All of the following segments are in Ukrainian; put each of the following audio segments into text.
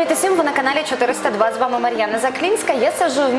Привіт усім! Ви на каналі 402. З вами Мар'яна Заклінська. Я сиджу в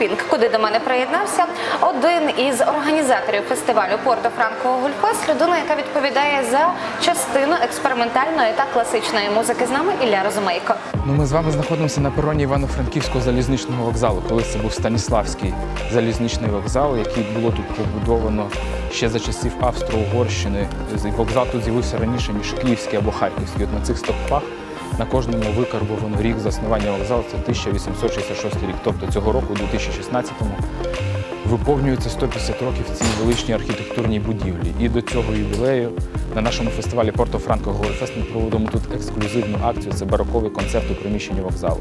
Pink, куди до мене приєднався один із організаторів фестивалю Порто Франко Гульфест, людина, яка відповідає за частину експериментальної та класичної музики. З нами Ілля Розумейко. Ну, ми з вами знаходимося на пероні Івано-Франківського залізничного вокзалу. Колись це був Станіславський залізничний вокзал, який було тут побудовано ще за часів Австро-Угорщини. Вокзал тут з'явився раніше, ніж Київський або Харківський. От на цих стовпах на кожному викарбовано рік заснування вокзалу це 1866 рік. Тобто цього року, у 2016-му, виповнюється 150 років цій величній архітектурній будівлі. І до цього ювілею на нашому фестивалі Порто Франко Говерфест ми проводимо тут ексклюзивну акцію. Це бароковий концерт у приміщенні вокзалу.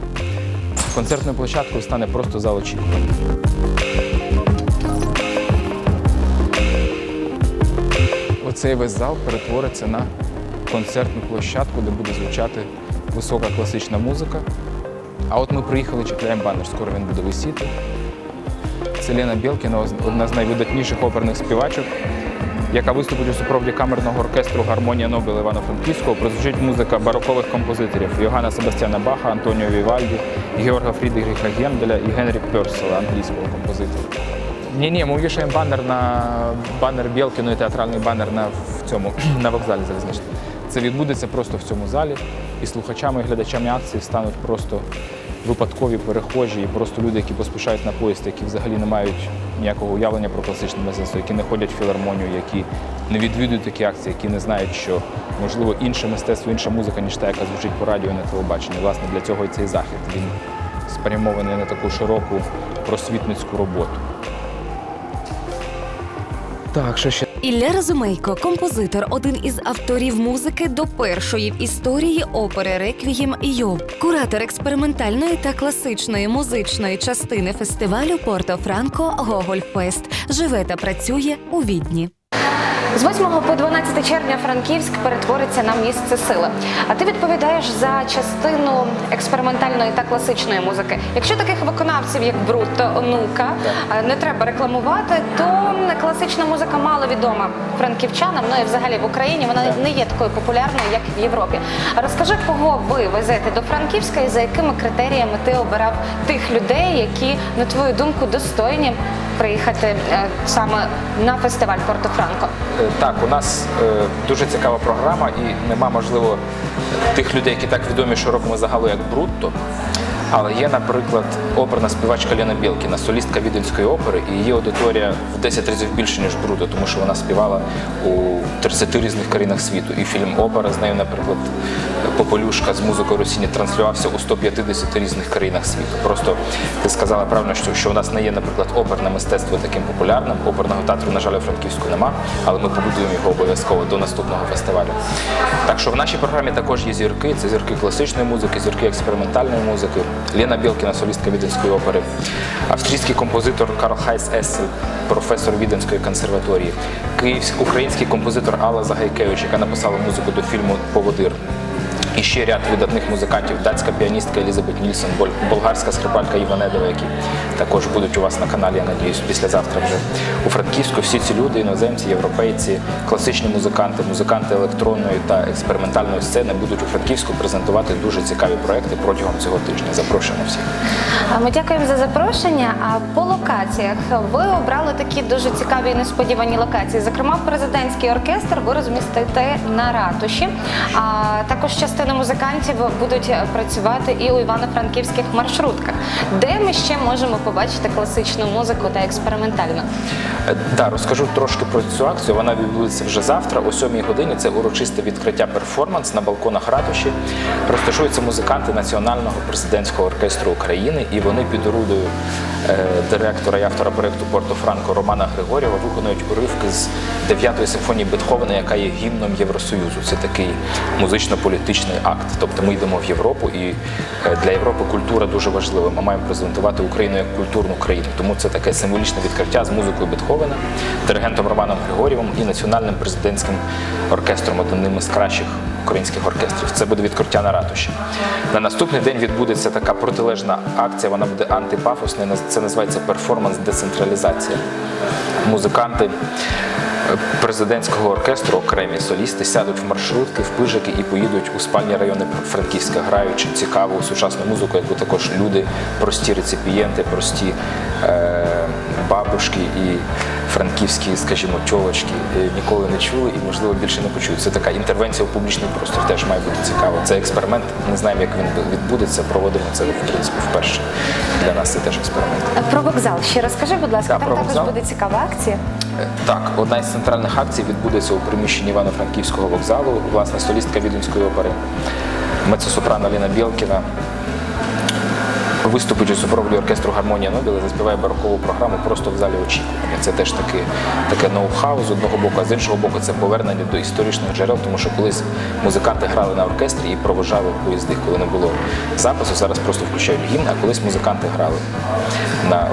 Концертною площадкою стане просто зал очікування. Оцей весь зал перетвориться на концертну площадку, де буде звучати висока класична музика. А от ми приїхали, чекаємо банер, скоро він буде висіти. Це Лена Білкіна, одна з найвидатніших оперних співачок, яка виступить у супроводі камерного оркестру Гармонія Нобіла Івано-Франківського. Прозвучить музика барокових композиторів Йоганна Себастьяна Баха, Антоніо Вівальді, Георга Фрідріха Генделя і Генрі Пьорсела, англійського композитора. Ні, ні, ми вішаємо банер на банер Білкіної, театральний банер на в цьому на вокзалі залізничному. Це відбудеться просто в цьому залі, і слухачами і глядачами акції стануть просто випадкові перехожі, і просто люди, які поспішають на поїзд, які взагалі не мають ніякого уявлення про класичне мистецтво, які не ходять в філармонію, які не відвідують такі акції, які не знають, що можливо інше мистецтво, інша музика, ніж та, яка звучить по радіо і на телебаченні. Власне, для цього і цей захід. Він спрямований на таку широку просвітницьку роботу. Так, що ще Ілля Разумейко, композитор, один із авторів музики до першої в історії опери Реквієм Йов, куратор експериментальної та класичної музичної частини фестивалю Порто Франко Гоголь Фест. Живе та працює у Відні. З 8 по 12 червня Франківськ перетвориться на місце сили. А ти відповідаєш за частину експериментальної та класичної музики. Якщо таких виконавців, як Брутто, Онука, е, не треба рекламувати, то класична музика мало відома франківчанам, ну і взагалі в Україні вона не є такою популярною, як в Європі. Розкажи, кого ви везете до Франківська і за якими критеріями ти обирав тих людей, які, на твою думку, достойні приїхати е, саме на фестиваль Порто Франко. Е, Так, у нас е, дуже цікава програма, і нема, можливо, тих людей, які так відомі широкому загалу, як Брутто. Але є, наприклад, оперна співачка Лена Білкіна, солістка Віденської опери, і її аудиторія в 10 разів більше, ніж Брутто, тому що вона співала у 30 різних країнах світу. І фільм Опера з нею, наприклад, Попелюшка з музикою Росіні транслювався у 150 різних країнах світу. Просто ти сказала правильно, що, що у нас не є, наприклад, оперне мистецтво таким популярним. Оперного театру, на жаль, у Франківську нема, але ми побудуємо його обов'язково до наступного фестивалю. Так що в нашій програмі також є зірки. Це зірки класичної музики, зірки експериментальної музики. Лена Білкіна, солістка Віденської опери, австрійський композитор Карл Хайс Ессел, професор Віденської консерваторії, київський український композитор Алла Загайкевич, яка написала музику до фільму Поводир. І ще ряд видатних музикантів, датська піаністка Елізабет Нільсон, болгарська скрипалька Іва Недова, які також будуть у вас на каналі, я надіюсь, післязавтра вже у Франківську. Всі ці люди, іноземці, європейці, класичні музиканти, музиканти електронної та експериментальної сцени будуть у Франківську презентувати дуже цікаві проекти протягом цього тижня. Запрошуємо всіх. Ми дякуємо за запрошення. А по локаціях ви обрали такі дуже цікаві і несподівані локації. Зокрема, президентський оркестр ви розмістите на ратуші. А також частина музикантів будуть працювати і у івано-франківських маршрутках, де ми ще можемо побачити класичну музику та експериментальну. Е, Да, розкажу трошки про цю акцію. Вона відбудеться вже завтра, о 7 годині. Це урочисте відкриття перформанс на балконах ратуші. Розташуються музиканти Національного президентського оркестру України, і вони під орудою е, директора і автора проєкту Порто Франко Романа Григорєва виконують уривки з 9-ї симфонії Бетховена, яка є гімном Євросоюзу. Це такий музично-політичний акт. Тобто ми йдемо в Європу, і е, для Європи культура дуже важлива. Ми маємо презентувати Україну як культурну країну. Тому це таке символічне відкриття з музикою Бетховена, диригентом Романом Григорєвим і національним президентським оркестром, одним із кращих українських оркестрів. Це буде відкриття на ратуші. На наступний день відбудеться така протилежна акція. Вона буде антипафосною. Це називається перформанс децентралізація. Музиканти президентського оркестру окремі солісти сядуть в маршрутки, в пижики і поїдуть у спальні райони Франківська, граючи цікаву сучасну музику, яку також люди, прості реципієнти, прості е, бабушки і франківські, скажімо, тьолочки е, ніколи не чули і, можливо, більше не почують. Це така інтервенція у публічний простір, теж має бути цікаво. Це експеримент. Не знаємо, як він відбудеться. Проводимо це в принципі вперше. Для нас це теж експеримент. Про вокзал ще розкажи, будь ласка, Да, там також вокзал. буде цікава акція. Е, Так, одна із центральних акцій відбудеться у приміщенні Івано-Франківського вокзалу. Власне, солістка Віденської опери, мецосопрано Ліна Білкіна. Виступить у супроводі оркестру Гармонія Нобіла, заспіває барокову програму просто в залі очікування. Це теж таки, таке ноу-хау з одного боку, а з іншого боку, це повернення до історичних джерел, тому що колись музиканти грали на оркестрі і провожали поїзди, коли не було запису. Зараз просто включають гімн, а колись музиканти грали на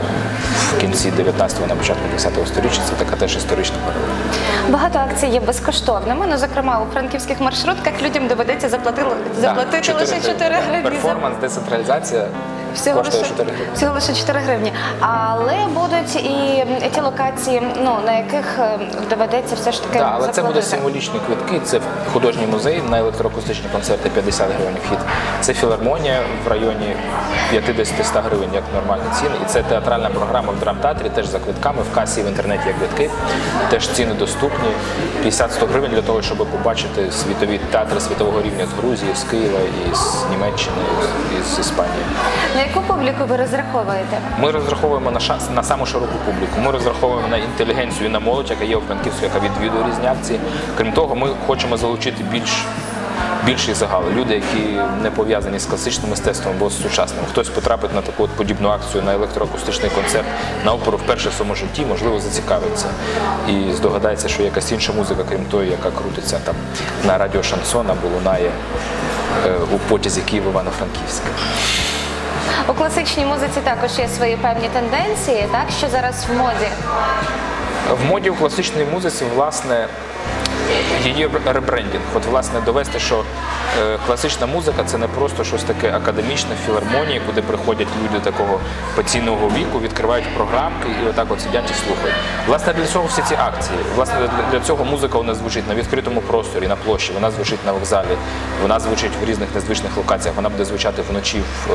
в кінці 19-го, на початку 20-го сторіччя. Це така теж історична паралель. Багато акцій є безкоштовними. Ну, зокрема, у франківських маршрутках людям доведеться заплатити, заплатити Да, лише 4 гривні. Перформанс, децентралізація Всього лише, 4 гривні. всього лише 4 гривні. Але будуть і ті локації, ну, на яких е, доведеться все ж таки Так, але це буде символічні квитки. Це художній музей на електроакустичні концерти 50 гривень вхід. Це філармонія в районі 50-100 гривень, як нормальні ціни. І це театральна програма в драмтеатрі, теж за квитками. В касі в інтернеті є квитки. Теж ціни доступні. 50-100 гривень для того, щоб побачити світові театри світового рівня з Грузії, з Києва, і з Німеччини, і з Іспанії. Яку публіку ви розраховуєте? Ми розраховуємо на шанс на саму широку публіку. Ми розраховуємо на інтелігенцію і на молодь, яка є у Франківську, яка відвідує різні акції. Крім того, ми хочемо залучити більш. Більший загал, люди, які не пов'язані з класичним мистецтвом або з сучасним. Хтось потрапить на таку от подібну акцію на електроакустичний концерт на оперу вперше в своєму житті, можливо, зацікавиться і здогадається, що якась інша музика, крім тої, яка крутиться там на радіо Шансон або лунає е, у потязі Київ Івано-Франківськ. У класичній музиці також є свої певні тенденції, так що зараз в моді. В моді у класичній музиці, власне, її ребрендінг. От, власне, довести, що е, класична музика це не просто щось таке академічне, філармонії, куди приходять люди такого паційного віку, відкривають програмки і отак от сидять і слухають. Власне, для цього всі ці акції. Власне, для, цього музика нас звучить на відкритому просторі, на площі, вона звучить на вокзалі, вона звучить в різних незвичних локаціях, вона буде звучати вночі в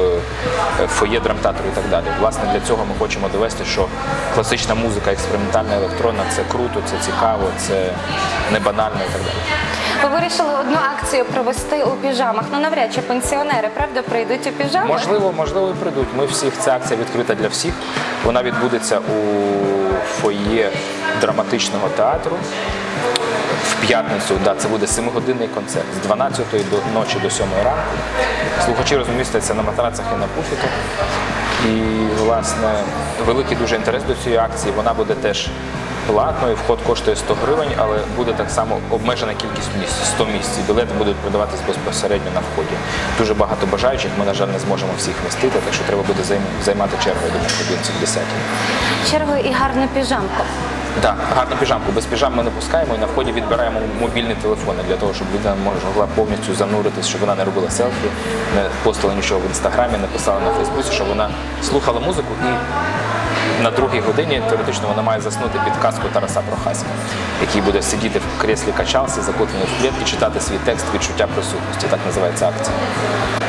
е, фоє драмтеатру і так далі. Власне, для цього ми хочемо довести, що класична музика, експериментальна електронна це круто, це цікаво, це не банально і так далі. Ви вирішили одну акцію провести у піжамах. Ну навряд чи пенсіонери, правда, прийдуть у піжамах? Можливо, можливо, і прийдуть. Ми всіх, ця акція відкрита для всіх. Вона відбудеться у фоє драматичного театру. В п'ятницю, да, це буде 7-годинний концерт з 12 до ночі до 7 ранку. Слухачі розмістяться на матрацах і на пуфіках. І, власне, великий дуже інтерес до цієї акції. Вона буде теж платною, вход коштує 100 гривень, але буде так само обмежена кількість місць 100 місць. І Білети будуть продаватись безпосередньо на вході. Дуже багато бажаючих. Ми, на жаль, не зможемо всіх вмістити, так що треба буде займ- займати чергу, я думаю, годинці 10. Чергою і гарну піжамку. Так, гарну піжамку. Без піжам ми не пускаємо і на вході відбираємо мобільні телефони для того, щоб людина могла повністю зануритись, щоб вона не робила селфі, не постила нічого в інстаграмі, не писала на Фейсбуці, щоб вона слухала музику і на другій годині теоретично вона має заснути під казку Тараса Прохаська, який буде сидіти в креслі качалці, закутаний в плед і читати свій текст відчуття присутності. Так називається акція.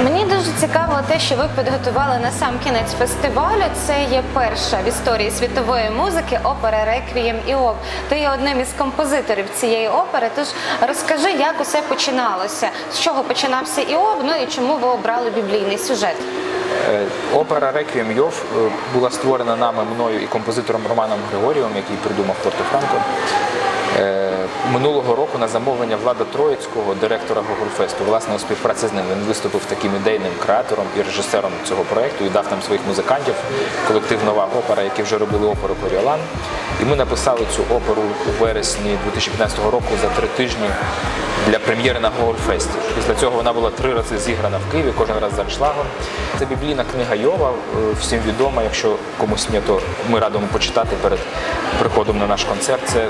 Мені дуже цікаво те, що ви підготували на сам кінець фестивалю. Це є перша в історії світової музики опера Реквієм Іов. Ти є одним із композиторів цієї опери. Тож розкажи, як усе починалося, з чого починався Іов, ну і чому ви обрали біблійний сюжет. Е, Опера Реквієм Йов е, була створена нами мною і композитором Романом Григорієм, який придумав Порто Франко. Е, Минулого року на замовлення Влада Троїцького, директора Гогольфесту, власне, у співпраці з ним він виступив таким ідейним креатором і режисером цього проєкту і дав нам своїх музикантів, колектив Нова опера, які вже робили оперу Коріолан. І ми написали цю оперу у вересні 2015 року за три тижні для прем'єри на Гогольфесті. Після цього вона була три рази зіграна в Києві, кожен раз за аншлагом. це біблійна книга Йова, е, всім відома. Якщо комусь ні, то ми радимо почитати перед приходом на наш концерт. Це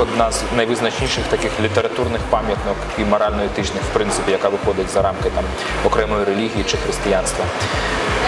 одна з найвизначніших таких літературних пам'яток і морально-етичних, в принципі, яка виходить за рамки там окремої релігії чи християнства.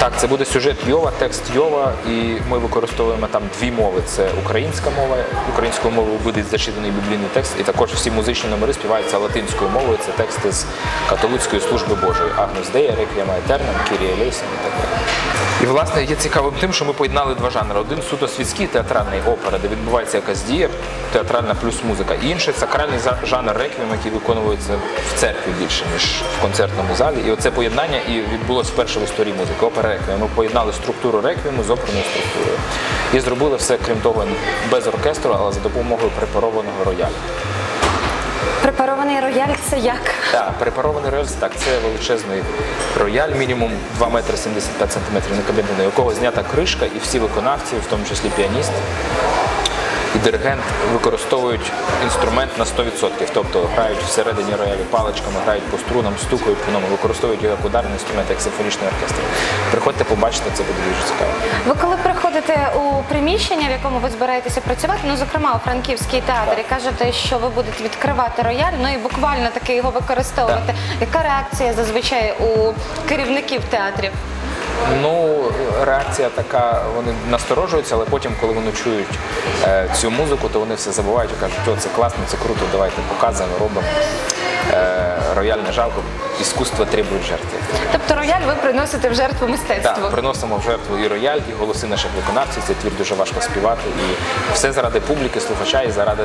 Так, це буде сюжет Йова, текст Йова, і ми використовуємо там дві мови: це українська мова, українською мовою буде зачитаний біблійний текст, і також всі музичні номери співаються латинською мовою. Це тексти з католицької служби Божої. Агнус Дея, Реквієма Етернем, Кірія Лейсен і так далі. Власне є цікавим тим, що ми поєднали два жанри: один суто світський театральний опера, де відбувається якась дія, театральна плюс музика, і інший сакральний жанр реквієм, який виконується в церкві більше ніж в концертному залі. І оце поєднання і відбулося вперше в історії музики. Опера реквієм. Ми поєднали структуру реквієму з оперною структурою. І зробили все, крім того, без оркестру, але за допомогою препарованого роялю. Препарований рояль це як? Так, препарований рояль так, це величезний рояль, мінімум 2 метри 75 сантиметрів на кабіни, у якого знята кришка, і всі виконавці, в тому числі піаніст і диригент, використовують інструмент на 100%. Тобто грають всередині роялю паличками, грають по струнам, стукають по ньому, використовують його як ударний інструмент, як симфонічний оркестр. Приходьте, побачите, це буде дуже цікаво. Ви коли приходите у приміщення, в якому ви збираєтеся працювати, ну зокрема у франківський театр, і кажете, що ви будете відкривати рояль, ну і буквально таки його використовувати. Яка реакція зазвичай у керівників театрів? Ну, реакція така, вони насторожуються, але потім, коли вони чують е, цю музику, то вони все забувають і кажуть, о, це класно, це круто, давайте показуємо, робимо. Е, рояль не жалко, іскусство требує жертви. Тобто рояль ви приносите в жертву мистецтву. Так, приносимо в жертву і рояль, і голоси наших виконавців. Цей твір дуже важко співати. І все заради публіки, слухача і заради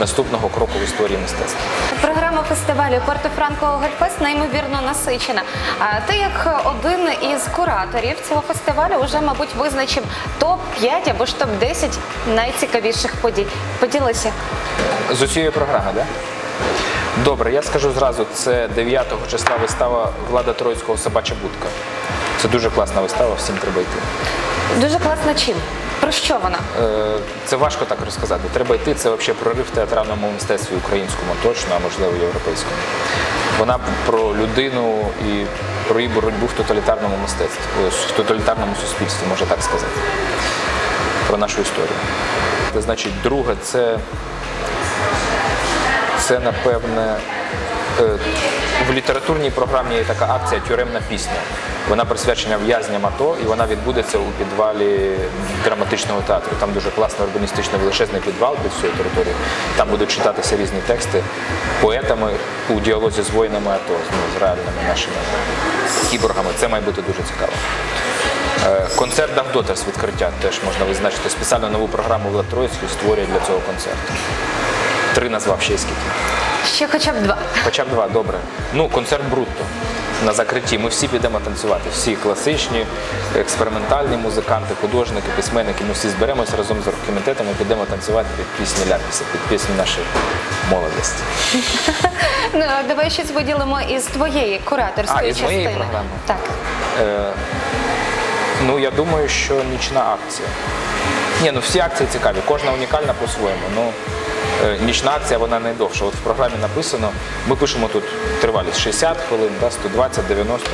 наступного кроку в історії мистецтва. Програма фестивалю Порто Франко Гольфест неймовірно насичена. А ти як один із кураторів цього фестивалю вже, мабуть, визначив топ 5 або ж топ 10 найцікавіших подій. Поділися. З усієї програми, так? Да? Добре, я скажу зразу, це 9 числа вистава Влада Троїцького Собача будка. Це дуже класна вистава, всім треба йти. Дуже класно чим? Про що вона? Е, Це важко так розказати. Треба йти. Це взагалі прорив в театральному мистецтві українському точно, а можливо європейському. Вона про людину і про її боротьбу в тоталітарному мистецтві, е, в тоталітарному суспільстві, можна так сказати. Про нашу історію. Це, Значить, друге, це, це напевне. Е, В літературній програмі є така акція Тюремна пісня. Вона присвячена в'язням АТО і вона відбудеться у підвалі драматичного театру. Там дуже класний урбаністичний величезний підвал під всією територією. Там будуть читатися різні тексти поетами у діалозі з воїнами АТО, з, ну, реальними нашими кіборгами. Це має бути дуже цікаво. Е, Концерт Давдота з відкриття теж можна визначити. Спеціально нову програму Влад Троїцький створює для цього концерту. Три назвав ще скільки. Ще хоча б два. Хоча б два, добре. Ну, концерт Брутто на закритті. Ми всі підемо танцювати. Всі класичні, експериментальні музиканти, художники, письменники. Ми всі зберемося разом з оргкомітетом і підемо танцювати під пісні Ляпіса, під пісні нашої молодості. Ну, а давай щось виділимо із твоєї кураторської А, із частини. моєї програми? Так. Е, ну, я думаю, що нічна акція. Ні, ну всі акції цікаві, кожна унікальна по-своєму. Ну, нічна акція вона найдовша. От в програмі написано, ми пишемо тут тривалість 60 хвилин, 120, 90.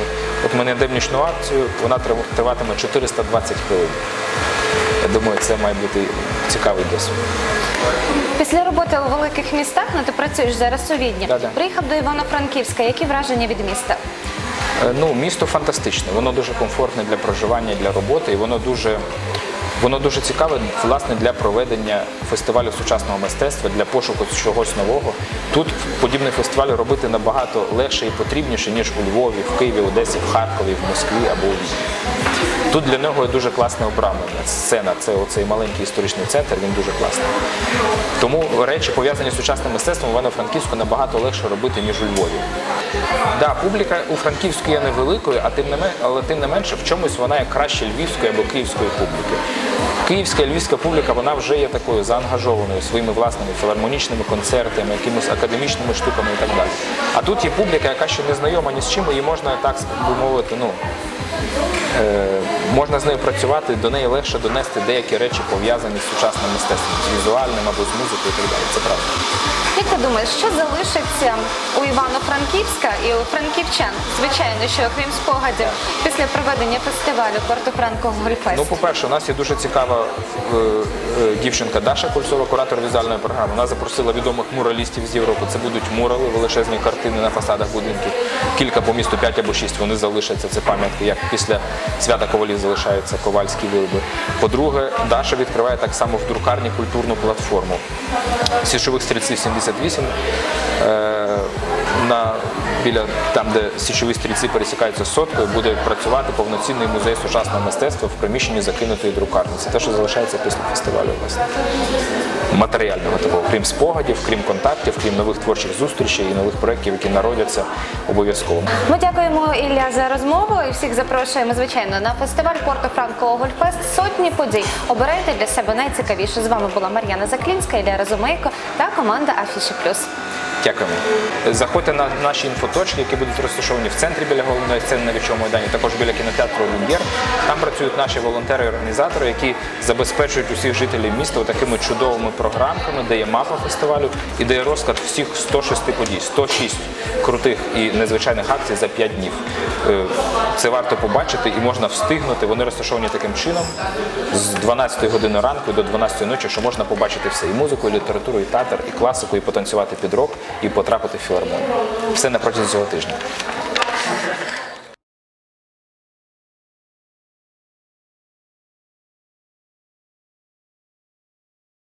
От ми знайдемо нічну акцію, вона триватиме 420 хвилин. Я думаю, це має бути цікавий досвід. Після роботи у великих містах, ну ти працюєш зараз у Відні, Да-да. приїхав до Івано-Франківська. Які враження від міста? Е, Ну, місто фантастичне, воно дуже комфортне для проживання для роботи, і воно дуже, воно дуже цікаве власне для проведення фестивалю сучасного мистецтва, для пошуку чогось нового. Тут подібний фестиваль робити набагато легше і потрібніше, ніж у Львові, в Києві, Одесі, в Харкові, в Москві або у. Тут для нього є дуже класне обрамлення. Сцена, це оцей маленький історичний центр, він дуже класний. Тому речі, пов'язані з сучасним мистецтвом, в Івано-Франківську набагато легше робити, ніж у Львові. Да, публіка у Франківську є невеликою, а тим не але тим не менше в чомусь вона є краще львівської або київської публіки. Київська і львівська публіка вона вже є такою заангажованою своїми власними філармонічними концертами, якимись академічними штуками і так далі. А тут є публіка, яка ще не знайома ні з чим, і можна так би мовити, ну можна з нею працювати, до неї легше донести деякі речі пов'язані з сучасним мистецтвом, з візуальним або з музикою і так далі. Це правда. Як ти думаєш, що залишиться у Івано-Франківська і у франківчан? Звичайно, що окрім спогадів після проведення фестивалю Порто-Франко Гольфест? Ну, по-перше, у нас є дуже цікава е, е, дівчинка Даша Кульцова, куратор візуальної програми. Вона запросила відомих муралістів з Європи. Це будуть мурали, величезні картини на фасадах будинків. Кілька по місту, п'ять або шість. Вони залишаться. Це пам'ятки, як після свята ковалів залишаються ковальські вироби. По-друге, Даша відкриває так само в друкарні культурну платформу. Січових стрільців 78. Е, на, біля там, де січові стрільці пересікаються з соткою, буде працювати повноцінний музей сучасного мистецтва в приміщенні закинутої друкарні. Це те, що залишається після фестивалю. Власне. Матеріального такого, крім спогадів, крім контактів, крім нових творчих зустрічей і нових проєктів, які народяться обов'язково. Ми дякуємо Ілля за розмову і всіх запрошуємо, звичайно, на фестиваль Порто Франко Гольфест. Сотні подій. Обирайте для себе найцікавіше. З вами була Мар'яна Заклінська, Ілля Розумейко та команда Афіші Плюс. Дякуємо. Заходьте на наші інфоточки, які будуть розташовані в центрі біля головної сцени на Вічовому майдані, також біля кінотеатру Люм'єр. Там працюють наші волонтери і організатори, які забезпечують усіх жителів міста такими чудовими програмками, де є мапа фестивалю і де є розклад всіх 106 подій, 106 крутих і незвичайних акцій за 5 днів. Е, Це варто побачити і можна встигнути. Вони розташовані таким чином з 12 години ранку до 12 ночі, що можна побачити все і музику, і літературу, і театр, і класику, і потанцювати під рок, і потрапити в філармонію. Все на протязі цього тижня.